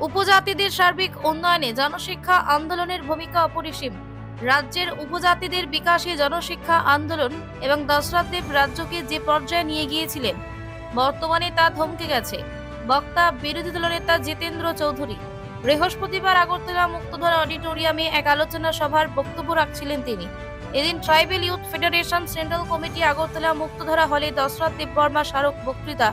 উপজাতিদের সার্বিক উন্নয়নে জনশিক্ষা আন্দোলনের ভূমিকা অপরিসীম। রাজ্যের উপজাতিদের বিকাশে জনশিক্ষা আন্দোলন এবং দশরথ দেব রাজ্যকে যে পর্যায়ে নিয়ে গিয়েছিলেন, বর্তমানে তা থমকে গেছে। বক্তা বিরোধী দলনেতা জিতেন্দ্র চৌধুরী বৃহস্পতিবার আগরতলা মুক্তধারা অডিটোরিয়ামে এক আলোচনা সভার বক্তব্য রাখছিলেন তিনি। এদিন tribal youth federation central committee Agartala Muktadhara হলে দশরথ দেব বর্মা স্মারক বক্তৃতা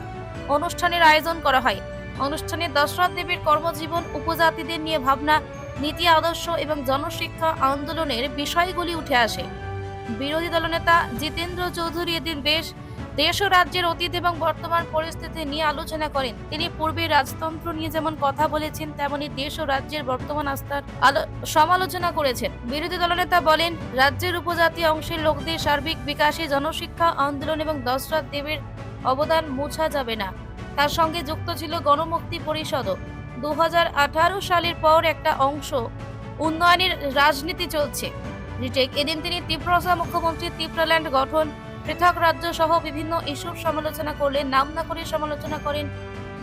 অনুষ্ঠানের আয়োজন করা হয়। অনুষ্ঠানে দশরথ দেবের কর্মজীবন, উপজাতিদের নিয়ে ভাবনা, নীতি আদর্শ এবং জনশিক্ষা আন্দোলনের বিষয়গুলি উঠে আসে। বিরোধী দলনেতা জিতেন্দ্র চৌধুরী এদিন বেশ দেশ ও রাজ্যের অতীত এবং বর্তমান পরিস্থিতি নিয়ে আলোচনা করেন। তিনি পূর্বে রাজতন্ত্র নিয়ে যেমন কথা বলেছেন, তেমনি দেশ ও রাজ্যের বর্তমান আস্থার সমালোচনা করেছেন। বিরোধী দলনেতা বলেন, রাজ্যের উপজাতি অংশের লোকদের সার্বিক বিকাশে জনশিক্ষা আন্দোলন এবং দশরথ দেবের অবদান মোছা যাবে না। তার সঙ্গে যুক্ত ছিল গণমুক্তি পরিষদও। দু সালের পর একটা অংশ উন্নয়নের রাজনীতি চলছে। এদিন তিনি ত্রিপুরা মুখ্যমন্ত্রী ত্রিপুরাল্যান্ড গঠন, পৃথক রাজ্য সহ বিভিন্ন ইস্যুর সমালোচনা করলেন, নাম না করে সমালোচনা করেন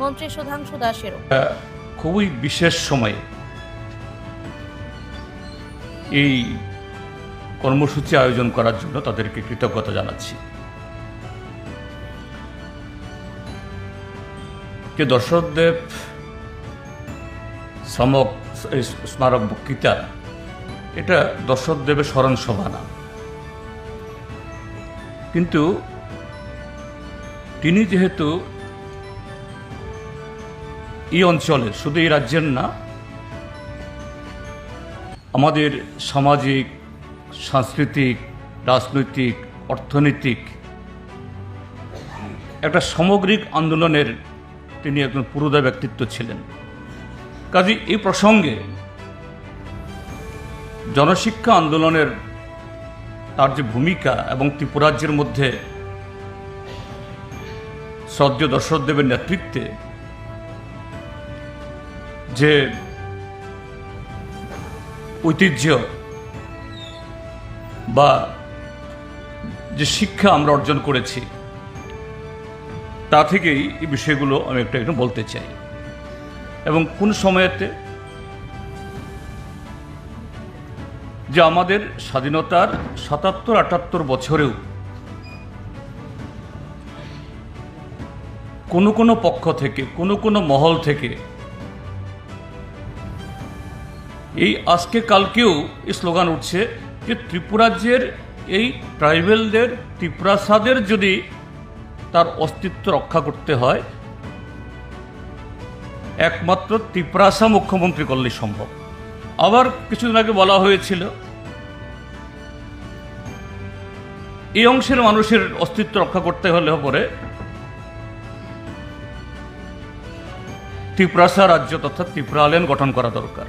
মন্ত্রী সুধাংশু দাসেরও। খুবই বিশেষ সময়ে এই কর্মসূচি আয়োজন করার জন্য তাদেরকে কৃতজ্ঞতা জানাচ্ছি। যে দশরথদেব সমক স্মারক বক্তৃতা এটা দশরথদেবের স্মরণ সভা না কিন্তু তিনি যেহেতু এই অঞ্চলের শুধু এই রাজ্যের না, আমাদের সামাজিক, সাংস্কৃতিক, রাজনৈতিক, অর্থনৈতিক একটা সামগ্রিক আন্দোলনের তিনি একজন পুরোদা ব্যক্তিত্ব ছিলেন। কাজে এই প্রসঙ্গে জনশিক্ষা আন্দোলনের তার যে ভূমিকা এবং ত্রিপুরাজ্যের মধ্যে সদ্য দশরথদেবের নেতৃত্বে যে ঐতিহ্য বা যে শিক্ষা আমরা অর্জন করেছি তা থেকেই এই বিষয়গুলো আমি একটু একটু বলতে চাই। এবং কোন সময়েতে যে আমাদের স্বাধীনতার সাতাত্তর, আটাত্তর বছরেও কোনো কোনো পক্ষ থেকে, কোনো কোনো মহল থেকে এই আজকে কালকেও এই স্লোগান উঠছে যে ত্রিপুরাজ্যের এই ট্রাইবেলদের, ত্রিপুরাসাদের যদি তার অস্তিত্ব রক্ষা করতে হয়। একমাত্র ত্রিপ্রাসা মুখ্যমন্ত্রী করলে সম্ভব। আবার কিছুদিন আগে বলা হয়েছিল, এই অংশের মানুষের অস্তিত্ব রক্ষা করতে হলে পরে ত্রিপ্রাসা রাজ্য তথা ত্রিপুরালেন গঠন করা দরকার।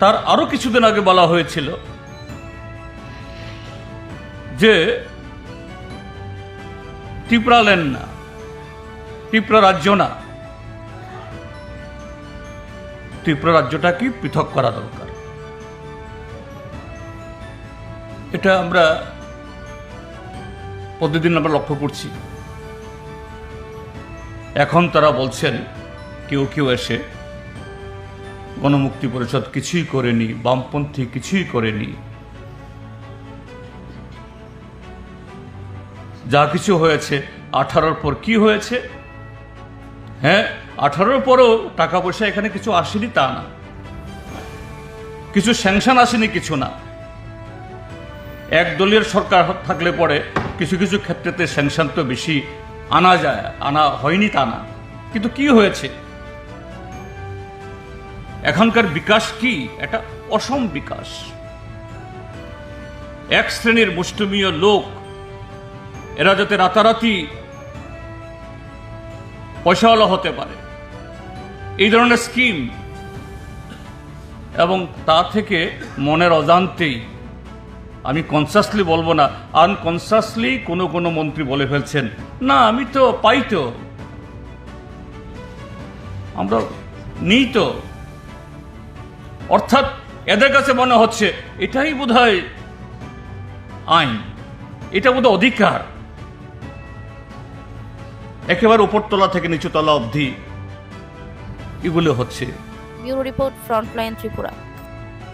তার আরও কিছুদিন আগে বলা হয়েছিল যে ত্রিপুরালেন না, ত্রিপুরা রাজ্য না। ত্রিপুরা রাজ্যটাকে পৃথক করা দরকার। এটা আমরা প্রতিদিন আমরা লক্ষ্য করছি। এখন তারা বলছেন, কেউ কেউ এসে গণমুক্তি পরিষদ কিছুই করেনি, বামপন্থী কিছুই করেনি। যা কিছু হয়েছে, আঠারোর পর কি হয়েছে? হ্যাঁ আঠারোর পরও টাকা পয়সা এখানে কিছু আসেনি তা না। কিছু স্যাংশন আসেনি, কিছু না। একদলীয় সরকার থাকলে পরে কিছু কিছু ক্ষেত্রেতে স্যাংশন তো বেশি আনা যায়, আনা হয়নি তা না। কিন্তু কি হয়েছে? এখনকার বিকাশ কি? এটা অসম বিকাশ। এক শ্রেণির মুষ্টমীয় লোক এরা যাতে রাতারাতি পয়সাওয়ালা হতে পারে। এই ধরনের স্কিম এবং তা থেকে মনের অজান্তেই আমি কনসাসলি বলব না আনকনসাসলি কোনো কোনো মন্ত্রী বলে ফেলছেন। না, আমি তো পাই তো। আমরা নিই তো। অর্থাৎ এদের কাছে মনে হচ্ছে, এটাই বোধহয় আইন, এটা বোধহয় অধিকার। একেবারে উপরতলা থেকে নিচুতলা অবধি এগুলো হচ্ছে। Bureau report frontline Tripura.